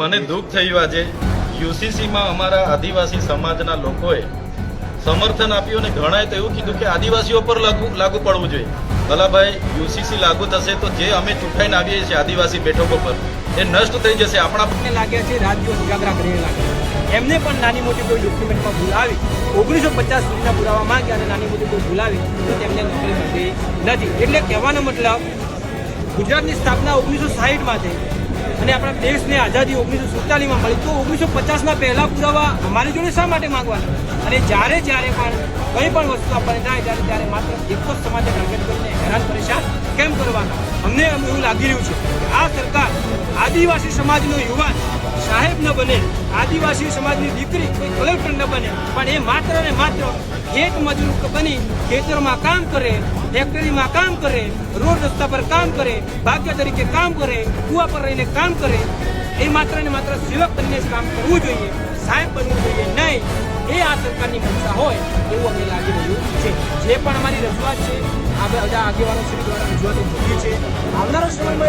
મને દુઃખ થયું આજે. યુસીસીમાં અમારા આદિવાસી સમાજના લોકોએ સમર્થન આપ્યું અને ઘણાએ તો એવું કીધું કે આદિવાસીઓ પર લાગુ લાગુ પડવું જોઈએ. ભલાભાઈ, યુસીસી લાગુ થશે તો જે અમે ચૂંટાઈને આવીએ છીએ આદિવાસી બેઠકો પર, એ નષ્ટ થઈ જશે. આપણા આપણને લાગ્યા છે રાજ્યો ઉજાગરા કરીને લાગ્યા એમને પણ નાની મોટી કોઈ ડોક્યુમેન્ટમાં ભૂલ ઓગણીસો પચાસ સુધીના પુરાવા માંગ્યા અને નાની મોટી કોઈ ભૂલ આવી તો તેમને નોકરી મળતી નથી. એટલે કહેવાનો મતલબ ગુજરાતની સ્થાપના ઓગણીસો સાહીઠમાં થઈ. અને આપણા દેશને આઝાદી ઓગણીસો સુડતાલીસમાં મળી. તો ઓગણીસો પચાસના પહેલા પુરાવા અમારી જોડે શા માટે માગવાના? અને જ્યારે જ્યારે પણ કંઈ પણ વસ્તુ આપણને થાય, ત્યારે ત્યારે માત્ર એક જ સમાજને ટાર્ગેટ કરીને હેરાન, પરેશાન કેમ કરવાના? અમને એવું લાગી રહ્યું છે કે આ સરકાર આદિવાસી સમાજનો યુવાન સાહેબ ન બને આદિવાસી સમાજની દીકરી કોઈ કલેક્ટર ન બને, પણ એ માત્ર ને માત્ર ખેત મજૂર બની ખેતરમાં કામ કરે, ફેક્ટરીમાં કામ કરે, રોડ રસ્તા પર કામ કરે, ભાગ્ય તરીકે કામ કરે, કુવા પર રહીને કામ કરે, એ માત્ર ને માત્ર સેવક બનીને કામ કરવું જોઈએ, સાહેબ બનવું જોઈએ નહીં. એ આ સરકારની મંશા હોય એવું અમને લાગી રહ્યું છે. જે પણ અમારી રજૂઆત છે, આ બધા આગેવાનો શ્રી દ્વારા રજૂઆતો છે. આવનારા સમયમાં